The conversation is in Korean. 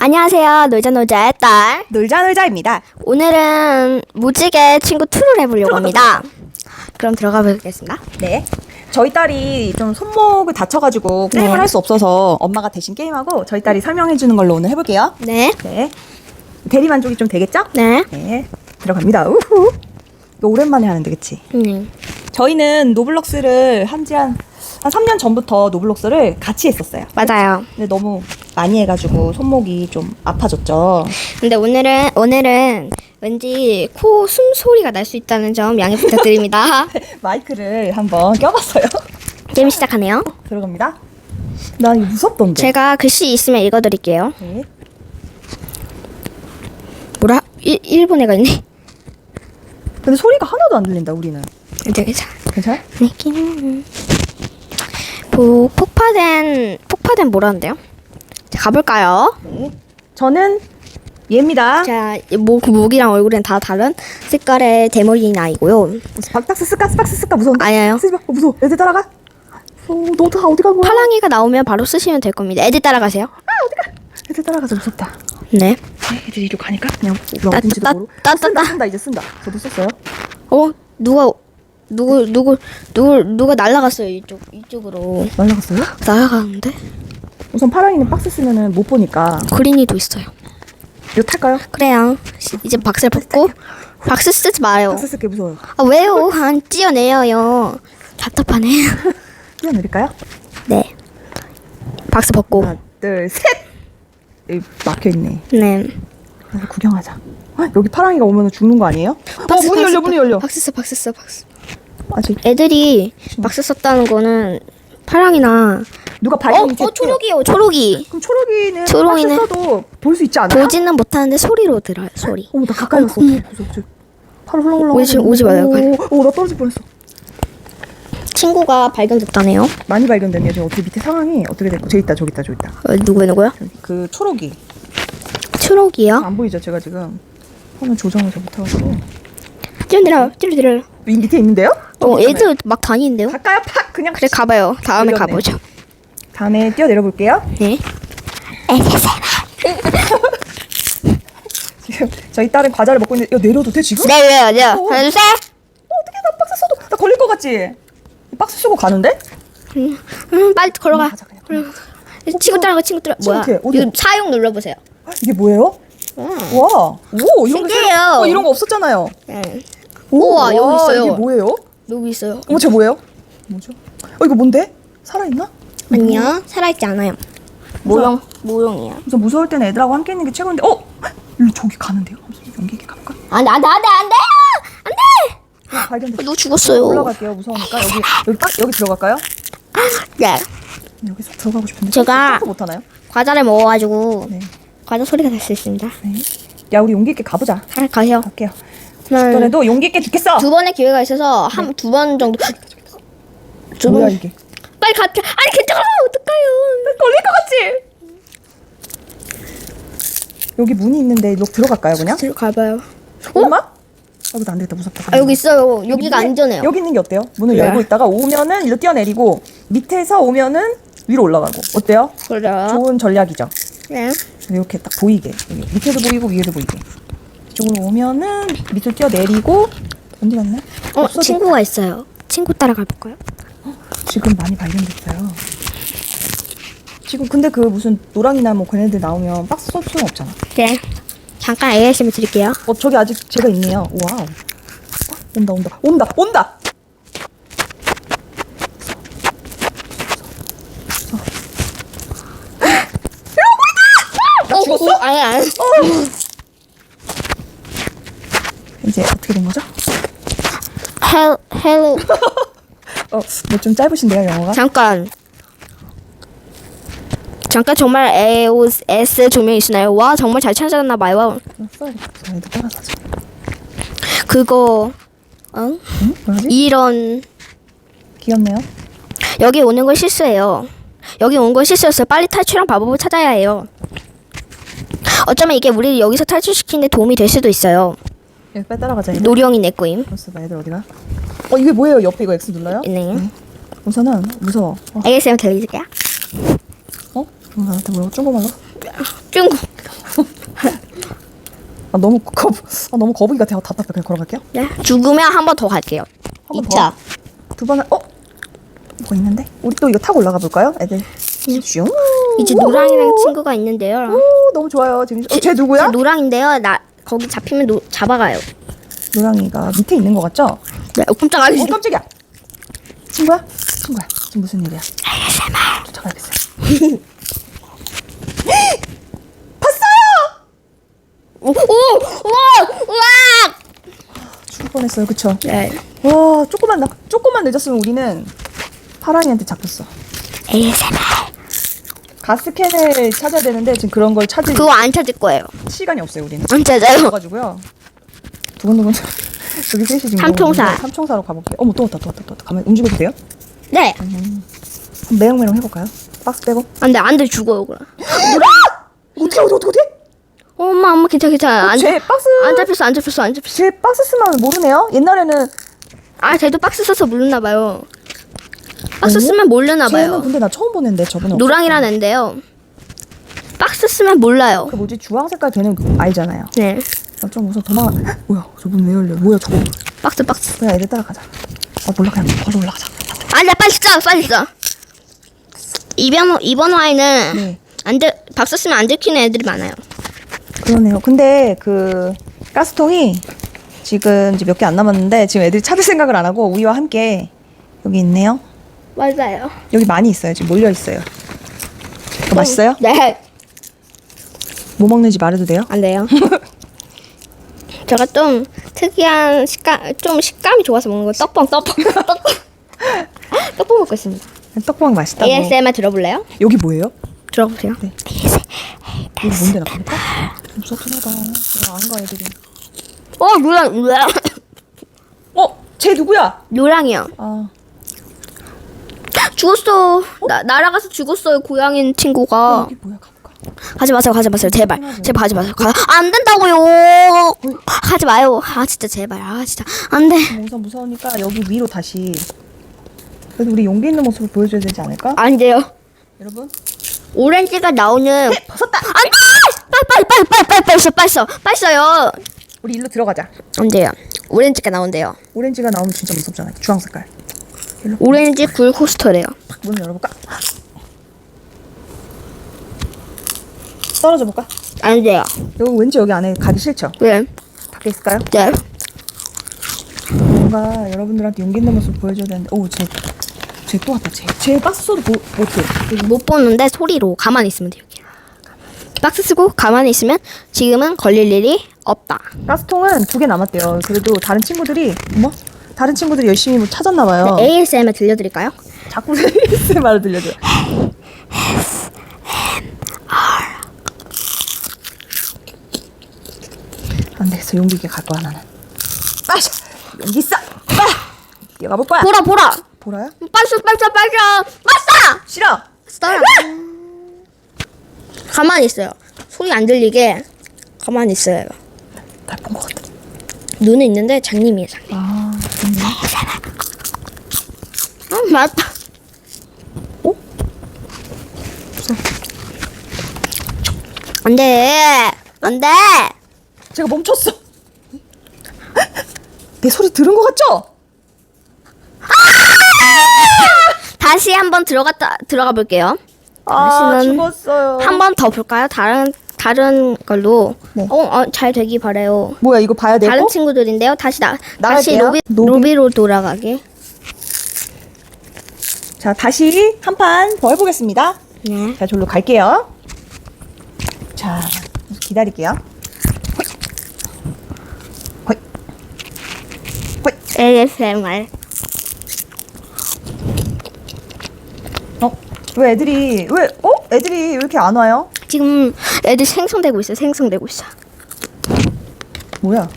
안녕하세요. 놀자 놀자의 딸. 놀자 놀자입니다. 오늘은 무지개 친구 2를 해보려고 합니다. 그럼 들어가 보겠습니다. 네. 저희 딸이 좀 손목을 다쳐가지고 게임을 네. 할수 없어서 엄마가 대신 게임하고 저희 딸이 설명해 주는 걸로 오늘 해볼게요. 네. 네. 대리 만족이 좀 되겠죠? 네. 네. 들어갑니다. 우후. 이거 오랜만에 하는데 그치? 음. 저희는 노블록스를 한지 한, 한 3년 전부터 노블록스를 같이 했었어요. 맞아요. 근데 너무 많이 해가지고 손목이 좀 아파졌죠. 근데 오늘은 오늘은 왠지 코 숨 소리가 날 수 있다는 점 양해 부탁드립니다. 마이크를 한번 껴봤어요. 게임 시작하네요. 들어갑니다. 나 이거 무섭던데. 제가 글씨 있으면 읽어드릴게요. 네. 뭐라? 일, 일본 애가 있네. 근데 소리가 하나도 안 들린다 우리는. 되게 잘. 괜찮아? 느낌. 보 폭파된 폭파된 뭐라는데요? 자 가볼까요? 네. 저는 얘입니다. 자, 목, 목이랑 얼굴은 다 다른 색깔의 대머리인 아이고요. 박박스 쓸까? 스박스 쓸까? 무서운데? 아니에요. 쓰지 마. 어, 무서워. 애들 따라가. 어, 너다 어디 간 거야? 파랑이가 나오면 바로 쓰시면 될 겁니다. 애들 따라가세요. 애들 따라가서 무섭다. 네. 애들 이리로 가니까 그냥 따- 어딘지도 따-. 따- 쓴다, 따- 쓴다. 이제 쓴다. 저도 썼어요. 어, 누가 누구 누구 누구 누가 날라갔어요 이쪽 이쪽으로 날라갔어요? 날아가는데 우선 파랑이는 박스 쓰면은 못 보니까 그린이도 있어요. 이거 탈까요? 그래요. 시- 이제 박스를 벗고 박스 쓰지 마요. 박스 쓸게 무서워요. 아 왜요? 안 뛰어내요. 답답하네. 뛰어내릴까요? 네. 박스 벗고. 하나, 둘, 셋. 여기 막혀 있네. 네. 가서 구경하자. 헉, 여기 파랑이가 오면 죽는 거 아니에요? 어, 문이 열려, 문이 열려. 박스 써, 박스 써, 박스. 아직 애들이 박스 썼다는 거는 파랑이나 누가 어, 발견이 어 초록이요, 초록이. 그럼 초록이는 초록이네. 박스 써도 볼 수 있지 않아요? 보지는 못하는데 소리로 들어요, 소리. 어머 나 가까이 갔어. 팔 훌렁훌렁. 오지- 오지 마요. 오나 떨어질 뻔했어. 친구가 발견됐다네요. 많이 발견됐네요. 지금 어떻게 밑에 상황이 어떻게 됐고 저기 있다 저기 있다 저기 있다. 어, 누구야, 누구야? 그 초록이 초록이요? 안 보이죠? 제가 지금 화면 조정을 잘 뛰어내려, 뛰어내려. 이 밑에 있는데요? 어, 있잖아요. 애들 막 다니는데요? 갈까요? 팍 그냥 그래, 가봐요. 다음에. 가보죠. 다음에 뛰어내려 볼게요. 네. 지금 저희 딸은 과자를 먹고 있는데 야 내려도 돼 지금? 네, 왜요, 네. 어. 하나, 둘, 셋. 어, 어떻게 나 박스 써도 나 걸릴 것 같지? 박스 쓰고 가는데? 음, 음, 빨리 걸어가. 음, 가자, 그냥. 걸어가. 친구 따라가, 친구 따라. 뭐야? 이거 사용 눌러보세요. 이게 뭐예요? 와, 오 이런 거 신기해요. 생- 어, 이런 거 없었잖아요. 네. 오, 우와, 여기 있어요. 이게 뭐예요? 여기 있어요. 어머, 쟤 뭐예요? 뭐죠? 어, 이거 뭔데? 살아있나? 아니요, 살아있지 않아요. 모형, 모형이야. 우선 무서울 때는 애들하고 함께 있는 게 최고인데, 어? 일로 저기 가는데요? 연기 있게 가볼까? 안 돼, 안 돼, 안 돼, 안 돼요! 안 돼! 어, 발견 됐어. 너 죽었어요. 올라갈게요. 무서우니까 여기 여기 딱 여기 들어갈까요? 네. 여기서 들어가고 싶은데. 제가- 점프 못 하나요? 과자를 먹어가지고 네. 과자 소리가 날 수 있습니다. 네. 야, 우리 용기 있게 가보자. 가, 가세요. 갈게요. 저는 너네도 용기 있게 죽겠어. 두 번의 기회가 있어서 한 두 번 정도. 두 뭐야 번. 이게? 빨리 가. 아니 괜찮아. 어떡해요. 걸릴 것 같지? 여기 문이 있는데 여기 들어갈까요, 그냥? 들어 가봐요. 엄마? 아, 여기도 안 되겠다. 무섭다. 아 여기 있어요. 여기가 문에- 안전해요. 여기 있는 게 어때요? 문을 네. 열고 있다가 오면은 일로 뛰어내리고 밑에서 오면은 위로 올라가고 어때요? 그래요. 좋은 전략이죠. 네. 이렇게 딱 보이게 여기 밑에도 보이고 위에도 보이게 이쪽으로 오면은 밑으로 뛰어내리고 어디 갔나? 어 없어졌다. 친구가 있어요. 친구 따라가 볼까요? 지금 많이 발견됐어요. 지금 근데 그 무슨 노랑이나 뭐 걔네들 나오면 박스 쏠 수는 없잖아. 네. 잠깐 ASM 드릴게요. 어 저기 아직 제가 있네요. 와우. 어, 온다 온다 온다 온다. 어, 죽었어? 어, 아니 아니. 이제 어떻게 된 거죠? 헬 헬로. 어, 뭐 좀 짧으신데요 영어가? 잠깐. 잠깐 정말 에오스 S 조명이시나요? 와 정말 잘 찾았나 봐요. 써야겠다. 애들 따라서 하자. 그거 응? 응? 뭐지? 이런 귀엽네요. 여기 오는 건 실수예요. 여기 온 건 실수였어요. 빨리 탈출한 방법을 찾아야 해요. 어쩌면 이게 우리를 여기서 탈출시키는 데 도움이 될 수도 있어요. 여기 빨리 따라가자. 노령이 내 거임. 벌써 봐 애들 어디가? 어 이게 뭐예요? 옆에 이거 X 눌러요? 네. 우선은 무서워. 어? ASM 들리세요? 어? 어, 나한테 뭐라고 중국말로? 중국. 아, 너무 거 아, 너무 거북이 같아요. 답답해. 그냥 걸어갈게요. 네. 죽으면 한 번 더 갈게요. 한번 2차. 두 번은 어? 뭐가 있는데? 우리 또 이거 타고 올라가 볼까요? 애들. 슝. 이제 노랑이랑 친구가 있는데요. 오, 너무 좋아요. 지금 어, 쟤 누구야? 제 노랑인데요. 나 거기 잡히면 노, 잡아가요. 노랑이가 밑에 있는 것 같죠? 네. 어, 깜짝아. 어 깜짝이야. 친구야? 친구야. 지금 무슨 일이야? 쫓아가야겠어요. 봤어요! 오, 오, 우와, 우와. 죽을 뻔했어요. 그쵸? 네. 와 조금만 나 조금만 늦었으면 우리는 파랑이한테 잡혔어. ASMR. 가스캔을 찾아야 되는데 지금 그런 걸 찾을 그거 안 찾을 거예요. 시간이 없어요 우리는. 안 찾아요. 그래가지고요. 두근두근 여기 셋이 지금 삼총사. 너무 힘들어요. 삼총사로 가볼게요. 어머 또 왔다 또 왔다 또 왔다. 가만 움직여도 돼요? 네. 한번 매형매형 해볼까요? 박스 빼고. 안 돼, 안 돼, 죽어요, 그럼. 어떻게 어떻게 어떻게? 엄마, 엄마, 괜찮아, 괜찮아. 안, 제 박스 안 잡혔어, 안 잡혔어, 안 잡혔어. 제 박스 쓰면 모르네요. 옛날에는 아, 쟤도 박스 써서 모르나 봐요. 박스 어? 쓰면 모르나 쟤는 봐요. 근데 나 처음 보는데 저번에 노랑이란 앤데요. 박스 쓰면 몰라요. 그 뭐지 주황 색깔 되는 거 알잖아요. 네. 나 좀 무서워 도망. 헉, 뭐야 저분 왜 열려? 뭐야 저거? 박스, 박스. 그냥 애들 따라가자. 아 몰라 그냥 걸어 올라가자. 안 돼, 빨리 써, 빨리 써. 이번, 이번 화에는 네. 안 들, 박스 쓰면 안 들키는 애들이 많아요. 그러네요. 근데 그 가스통이 지금 이제 몇 개 안 남았는데 지금 애들이 찾을 생각을 안 하고 우리와 함께 여기 있네요. 맞아요. 여기 많이 있어요. 지금 몰려 있어요. 이거 맛있어요? 네. 뭐 먹는지 말해도 돼요? 안 돼요. 제가 좀 특이한 식감, 좀 식감이 좋아서 먹는 거 떡볶, 떡볶, 떡볶. 떡볶 먹고 있습니다. 떡볶이 맛있다고. ASMR 들어볼래요? 여기 뭐예요? 들어보세요. 네. 여기 뭔데 나볼까? 무섭긴 하다. 내가 안가 애들이. 어, 노랑, 노랑. 어? 쟤 누구야? 노랑이요. 아 죽었어. 나, 날아가서 죽었어요, 고양이 친구가. 여기 뭐야? 가볼까? 가지 마세요, 가지 마세요. 제발. 제발 가지 마세요. 가, 안 된다고요. 가지 마요. 아, 진짜 제발. 아, 진짜. 안 돼. 뭐 우선 무서우니까 여기 위로 다시. 그래도 우리 용기 있는 모습을 보여줘야 되지 않을까? 안 돼요. 여러분. 오렌지가 나오는. 벗었다. 안 돼! 빨리, 빨리, 빨리, 빨리, 빨리, 빨리 써, 빨리 써. 빨리 써요. 우리 일로 들어가자. 안 돼요. 오렌지가 나온대요. 오렌지가 나오면 진짜 무섭잖아. 주황 색깔. 오렌지 굴 코스터래요. 탁 문을 열어볼까? 떨어져 볼까? 안 돼요. 여기 왠지 여기 안에 가기 싫죠? 왜? 밖에 있을까요? 네. 뭔가 여러분들한테 용기 있는 모습 보여줘야 되는데 오, 쟤, 쟤또 왔다. 쟤, 쟤 박스 써도 보, 못해. 못 보는데 소리로 가만히 있으면 돼요. 박스 쓰고 가만히 있으면 지금은 걸릴 일이 없다. 가스통은 두 개 남았대요. 그래도 다른 친구들이 뭐? 다른 친구들이 열심히 뭐 찾았나 봐요. ASMR 들려드릴까요? 자꾸 ASMR 들려줘요. 안 되겠어. 용기 있게 갈 거야 나는. 빠샤! 용기 있어! 빠! 뛰어가 볼 거야. 보라 보라. 보라야? 빨리 써 빨리 써 빨리 써. 빨리 싫어. 써. 써. 가만히 있어요. 소리 안 들리게 가만히 있어요. 날본 것 같아. 눈은 있는데 장님이에요 장님. 아, 좋네. 아 맞다. 어? 안 돼. 안 돼. 제가 멈췄어. 내 소리 들은 것 같죠? 다시 한번 들어갔다 들어가 볼게요. 아, 다시는 죽었어요. 한 번 더 볼까요? 다른 다른 걸로. 네. 어, 어, 잘 되기 바래요. 뭐야, 이거 봐야 되고? 다른 친구들인데요. 다시 나 다시 나갈게요. 로비 로비. 로비로 돌아가게. 자, 다시 한 판 더 해보겠습니다. 네. 자, 저로 갈게요. 자, 기다릴게요. 허이. 허이. ASMR. 어? 왜 애들이, 왜, 어? 애들이 왜 이렇게 안 와요? 지금 애들 생성되고 있어. 생성되고 있어. 뭐야?